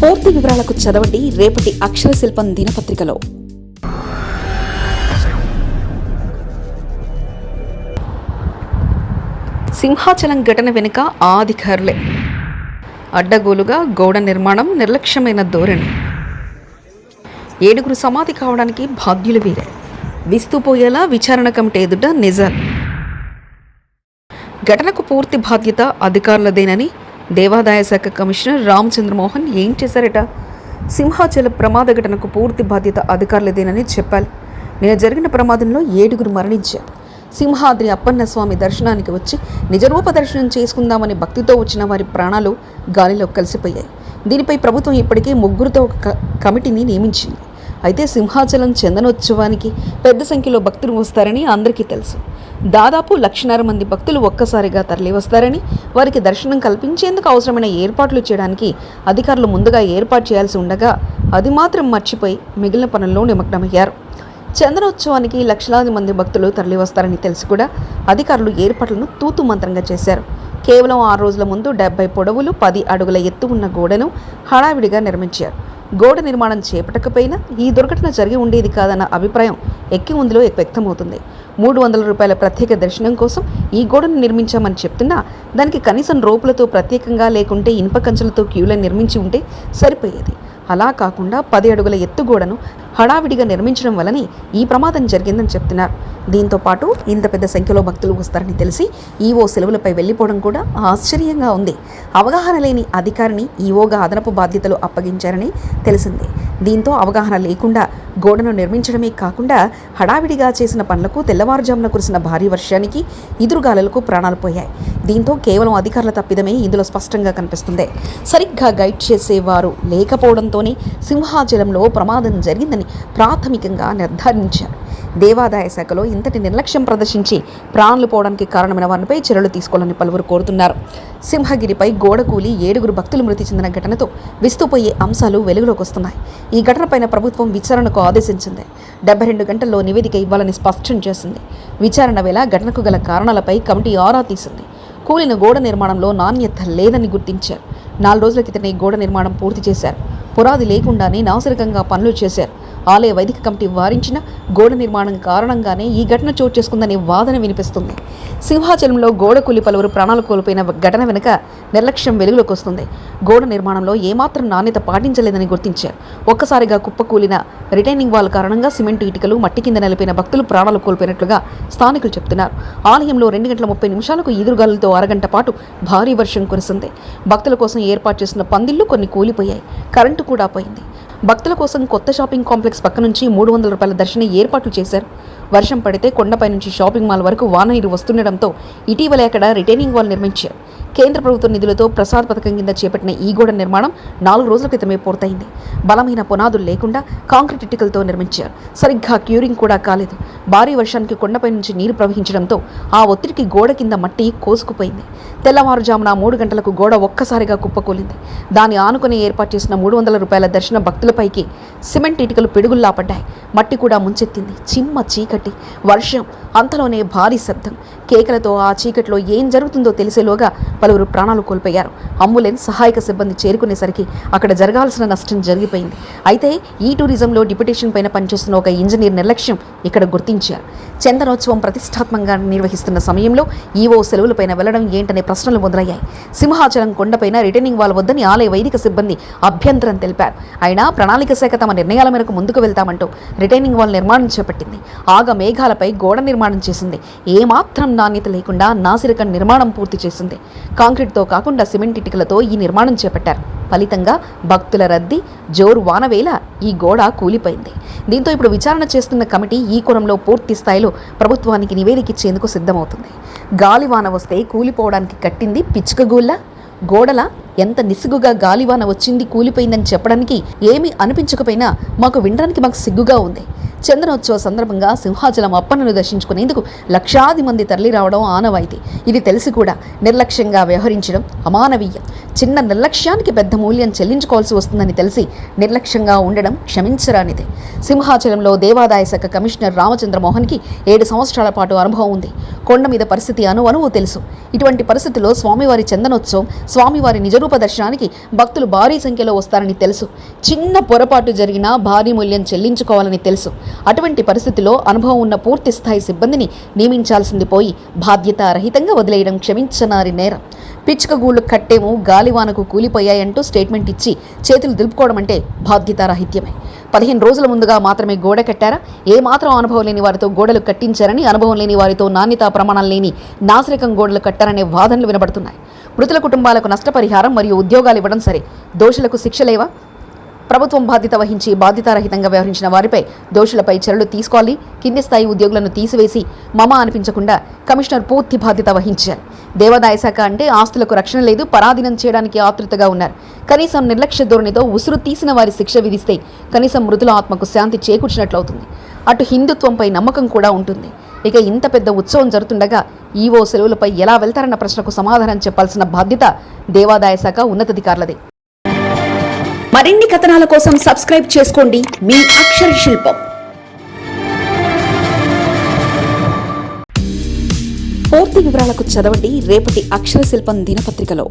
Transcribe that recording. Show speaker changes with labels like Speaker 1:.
Speaker 1: పూర్తి వివరాలకు చదవండి రేపటి అక్షర శిల్పం దినపత్రికలో. సింహాచలం ఘటన వెనుక ఆధికారులే అడ్డగోలుగా గోడ నిర్మాణం నిర్లక్ష్యమైన ధోరణి. ఏడుగురు సమాధి కావడానికి బాధ్యులు వీరే. విస్తుపోయేలా విచారణ కమిటీ ఎదుట నిజాలు. ఘటనకు పూర్తి బాధ్యత అధికారులదేనని దేవాదాయ శాఖ కమిషనర్ రామచంద్రమోహన్ ఏం చేశారట? సింహాచల ప్రమాద ఘటనకు పూర్తి బాధ్యత అధికారులదేనని చెప్పాలి. నేను జరిగిన ప్రమాదంలో ఏడుగురు మరణించారు. సింహాద్రి అప్పన్నస్వామి దర్శనానికి వచ్చి నిజరూప దర్శనం చేసుకుందామని భక్తితో వచ్చిన వారి ప్రాణాలు గాలిలో కలిసిపోయాయి. దీనిపై ప్రభుత్వం ఇప్పటికే ముగ్గురుతో ఒక క- కమిటీని నియమించింది. అయితే సింహాచలం చందనోత్సవానికి పెద్ద సంఖ్యలో భక్తులు వస్తారని అందరికీ తెలుసు. దాదాపు లక్షన్నర మంది భక్తులు ఒక్కసారిగా తరలివస్తారని వారికి దర్శనం కల్పించేందుకు అవసరమైన ఏర్పాట్లు చేయడానికి అధికారులు ముందుగా ఏర్పాటు చేయాల్సి ఉండగా అది మాత్రం మర్చిపోయి మిగిలిన పనుల్లో నిమగ్నమయ్యారు. చందనోత్సవానికి లక్షలాది మంది భక్తులు తరలివస్తారని తెలిసి కూడా అధికారులు ఏర్పాట్లను తూతు మంత్రంగా చేశారు. కేవలం ఆరు రోజుల ముందు డెబ్బై పొడవులు పది అడుగుల ఎత్తు ఉన్న గోడను హడావిడిగా నిర్మించారు. గోడ నిర్మాణం చేపట్టకపోయినా ఈ దుర్ఘటన జరిగి ఉండేది కాదన్న అభిప్రాయం ఎక్కి ముందులో వ్యక్తమవుతుంది. మూడు వందల రూపాయల ప్రత్యేక దర్శనం కోసం ఈ గోడను నిర్మించామని చెప్తున్నా దానికి కనీసం రోపులతో ప్రత్యేకంగా లేకుంటే ఇనుప కంచెలతో క్యూలను నిర్మించి ఉంటే సరిపోయేది. అలా కాకుండా పది అడుగుల ఎత్తు గోడను హడావిడిగా నిర్మించడం వల్లనే ఈ ప్రమాదం జరిగిందని చెప్తున్నారు. దీంతో పాటు ఇంత పెద్ద సంఖ్యలో భక్తులు వస్తారని తెలిసి ఈవో సెలవులపై వెళ్ళిపోవడం కూడా ఆశ్చర్యంగా ఉంది. అవగాహన లేని అధికారిని ఈవోగా అదనపు బాధ్యతలు అప్పగించారని తెలిసింది. దీంతో అవగాహన లేకుండా గోడను నిర్మించడమే కాకుండా హడావిడిగా చేసిన పనులకు తెల్లవారుజామున కురిసిన భారీ వర్షానికి ఎదురుగాలులకు ప్రాణాలు పోయాయి. దీంతో కేవలం అధికారుల తప్పిదమే ఇందులో స్పష్టంగా కనిపిస్తుంది. సరిగ్గా గైడ్ చేసేవారు లేకపోవడంతోనే సింహాచలంలో ప్రమాదం జరిగిందని ప్రాథమికంగా నిర్ధారించారు. దేవాదాయ శాఖలో ఇంతటి నిర్లక్ష్యం ప్రదర్శించి ప్రాణులు పోవడానికి కారణమైన వారిపై చర్యలు తీసుకోవాలని పలువురు కోరుతున్నారు. సింహగిరిపై గోడ కూలి ఏడుగురు భక్తులు మృతి చెందిన ఘటనతో విస్తుపోయే అంశాలు వెలుగులోకి వస్తున్నాయి. ఈ ఘటనపైన ప్రభుత్వం విచారణకు ఆదేశించింది. డెబ్బై రెండు గంటల్లో నివేదిక ఇవ్వాలని స్పష్టం చేసింది. విచారణ వేళ ఘటనకు గల కారణాలపై కమిటీ ఆరా తీసింది. కూలిన గోడ నిర్మాణంలో నాణ్యత లేదని గుర్తించారు. నాలుగు రోజుల క్రితమే గోడ నిర్మాణం పూర్తి చేశారు. పురాది లేకుండానే నాసిరకంగా పనులు చేశారు. ఆలయ వైదిక కమిటీ వారించిన గోడ నిర్మాణం కారణంగానే ఈ ఘటన చోటు చేసుకుందనే వాదన వినిపిస్తుంది. సింహాచలంలో గోడ కూలి పలువురు ప్రాణాలు కోల్పోయిన ఘటన వెనుక నిర్లక్ష్యం వెలుగులోకి వస్తుంది. గోడ నిర్మాణంలో ఏమాత్రం నాణ్యత పాటించలేదని గుర్తించారు. ఒక్కసారిగా కుప్పకూలిన రిటైనింగ్ వాల్ కారణంగా సిమెంట్ ఇటుకలు మట్టి కింద నిలిపిన భక్తులు ప్రాణాలు కోల్పోయినట్లుగా స్థానికులు చెప్తున్నారు. ఆలయంలో రెండు గంటల ముప్పై నిమిషాలకు ఈదురుగాలులతో అరగంట పాటు భారీ వర్షం కురిసింది. భక్తుల కోసం ఏర్పాటు చేసిన పందిళ్ళు కొన్ని కూలిపోయాయి. కరెంటు కూడా పోయింది. భక్తుల కోసం కొత్త షాపింగ్ కాంప్లెక్స్ పక్క నుంచి మూడు వందల రూపాయల దర్శన ఏర్పాట్లు చేశారు. వర్షం పడితే కొండపై నుంచి షాపింగ్ మాల్ వరకు వాన నీరు వస్తుండటంతో ఇటీవల అక్కడ రిటైనింగ్ వాల్ నిర్మించారు. కేంద్ర ప్రభుత్వ నిధులతో ప్రసాద్ పథకం కింద చేపట్టిన ఈ గోడ నిర్మాణం నాలుగు రోజుల క్రితమే పూర్తయింది. బలమైన పునాదులు లేకుండా కాంక్రీట్ ఇటుకలతో నిర్మించారు. సరిగ్గా క్యూరింగ్ కూడా కాలేదు. భారీ వర్షానికి కొండపై నుంచి నీరు ప్రవహించడంతో ఆ ఒత్తిడికి గోడ కింద మట్టి కోసుకుపోయింది. తెల్లవారుజామున మూడు గంటలకు గోడ ఒక్కసారిగా కుప్పకూలింది. దాన్ని ఆనుకుని ఏర్పాటు చేసిన మూడు వందల రూపాయల దర్శన భక్తులపైకి సిమెంట్ ఇటుకలు పిడుగుల్లా పడ్డాయి. మట్టి కూడా ముంచెత్తింది. చిమ్మ చీక చీకటి వర్షం అంతలోనే భారీ శబ్దం. కేకలతో ఆ చీకట్లో ఏం జరుగుతుందో తెలిసేలోగా పలువురు ప్రాణాలు కోల్పోయారు. అంబులెన్స్ సహాయక సిబ్బంది చేరుకునేసరికి అక్కడ జరగాల్సిన నష్టం జరిగిపోయింది. అయితే ఈ టూరిజంలో డిప్యుటేషన్ పైన పనిచేస్తున్న ఒక ఇంజనీర్ నిర్లక్ష్యం ఇక్కడ గుర్తించారు. చందనోత్సవం ప్రతిష్టాత్మకంగా నిర్వహిస్తున్న సమయంలో ఈవో సెలవులపైన వెళ్ళడం ఏంటనే ప్రశ్నలు మొదలయ్యాయి. సింహాచలం కొండపైన రిటర్నింగ్ వాల్ వద్దని ఆలయ వైదిక సిబ్బంది అభ్యంతరం తెలిపారు. అయినా ప్రణాళిక శాఖ తమ నిర్ణయాల మేరకు ముందుకు వెళ్తామంటూ రిటైనింగ్ వాల్ నిర్మాణం చేపట్టింది. ఆగ మేఘాలపై గోడ నిర్మాణం చేసింది. ఏమాత్రం నాణ్యత లేకుండా నాసిరకం నిర్మాణం పూర్తి చేసింది. కాంక్రీట్తో కాకుండా సిమెంట్ ఇటుకలతో ఈ నిర్మాణం చేపట్టారు. ఫలితంగా భక్తుల రద్దీ జోరు వానవేళ ఈ గోడ కూలిపోయింది. దీంతో ఇప్పుడు విచారణ చేస్తున్న కమిటీ ఈ కోణంలో పూర్తి స్థాయిలో ప్రభుత్వానికి నివేదిక ఇచ్చేందుకు సిద్ధమవుతుంది. గాలివాన వస్తే కూలిపోవడానికి కట్టింది పిచ్చుకగూళ్ళ గోడల ఎంత నిస్సిగ్గుగా గాలివాన వచ్చింది కూలిపోయిందని చెప్పడానికి ఏమీ అనిపించకపోయినా మాకు వినడానికి మాకు సిగ్గుగా ఉంది. చంద్రోత్సవ సందర్భంగా సింహాచలం అప్పన్నను దర్శించుకునేందుకు లక్షాది మంది తరలి రావడం ఆనవాయితీ. ఇది తెలిసి కూడా నిర్లక్ష్యంగా వ్యవహరించడం అమానవీయం. చిన్న నిర్లక్ష్యానికి పెద్ద మూల్యం చెల్లించుకోవాల్సి వస్తుందని తెలిసి నిర్లక్ష్యంగా ఉండడం క్షమించరానిది. సింహాచలంలో దేవాదాయ శాఖ కమిషనర్ రామచంద్రమోహన్కి ఏడు సంవత్సరాల పాటు అనుభవం ఉంది. కొండ మీద పరిస్థితి అను అనువు తెలుసు. ఇటువంటి పరిస్థితిలో స్వామివారి చందనోత్సవం స్వామివారి నిజరూ స్వరూప దర్శనానికి భక్తులు భారీ సంఖ్యలో వస్తారని తెలుసు. చిన్న పొరపాటు జరిగినా భారీ మూల్యం చెల్లించుకోవాలని తెలుసు. అటువంటి పరిస్థితిలో అనుభవం ఉన్న పూర్తి స్థాయి సిబ్బందిని నియమించాల్సింది పోయి బాధ్యతారహితంగా వదిలేయడం క్షమించనారి నేరం. పిచ్చుకగూళ్ళు కట్టేమో గాలివానకు కూలిపోయాయంటూ స్టేట్మెంట్ ఇచ్చి చేతులు దులుపుకోవడం అంటే బాధ్యతారాహిత్యమే. పదిహేను రోజుల ముందుగా మాత్రమే గోడ కట్టారా? ఏ మాత్రం అనుభవం లేని వారితో గోడలు కట్టించారని అనుభవం లేని వారితో నాణ్యతా ప్రమాణాలు లేని నాసిరకం గోడలు కట్టారనే వాదనలు వినబడుతున్నాయి. మృతుల కుటుంబాలకు నష్టపరిహారం మరియు ఉద్యోగాలు ఇవ్వడం సరే. దోషులకు శిక్ష లేవా? ప్రభుత్వం బాధ్యత వహించి బాధ్యతారహితంగా వ్యవహరించిన వారిపై దోషులపై చర్యలు తీసుకోవాలి. కింది స్థాయి ఉద్యోగులను తీసివేసి మమ అనిపించకుండా కమిషనర్ పూర్తి బాధ్యత వహించారు. దేవాదాయ శాఖ అంటే ఆస్తులకు రక్షణ లేదు పరాధీనం చేయడానికి ఆతృతగా ఉన్నారు. కనీసం నిర్లక్ష్య ధోరణితో ఉసురు తీసిన వారి శిక్ష విధిస్తే కనీసం మృతుల ఆత్మకు శాంతి చేకూర్చినట్లవుతుంది. అటు హిందుత్వంపై నమ్మకం కూడా ఉంటుంది. ఇక ఇంత పెద్ద ఉత్సవం జరుగుతుండగా ఈవో సెలవులపై ఎలా వెళ్తారన్న ప్రశ్నకు సమాధానం చెప్పాల్సిన బాధ్యత దేవాదాయ శాఖ ఉన్నతాధికారులదే. మరిన్ని కథనాల కోసం సబ్స్క్రైబ్ చేసుకోండి మీ అక్షర శిల్పం. పూర్తి వివరాలకు చదవండి రేపటి అక్షర శిల్పం దినపత్రికలో.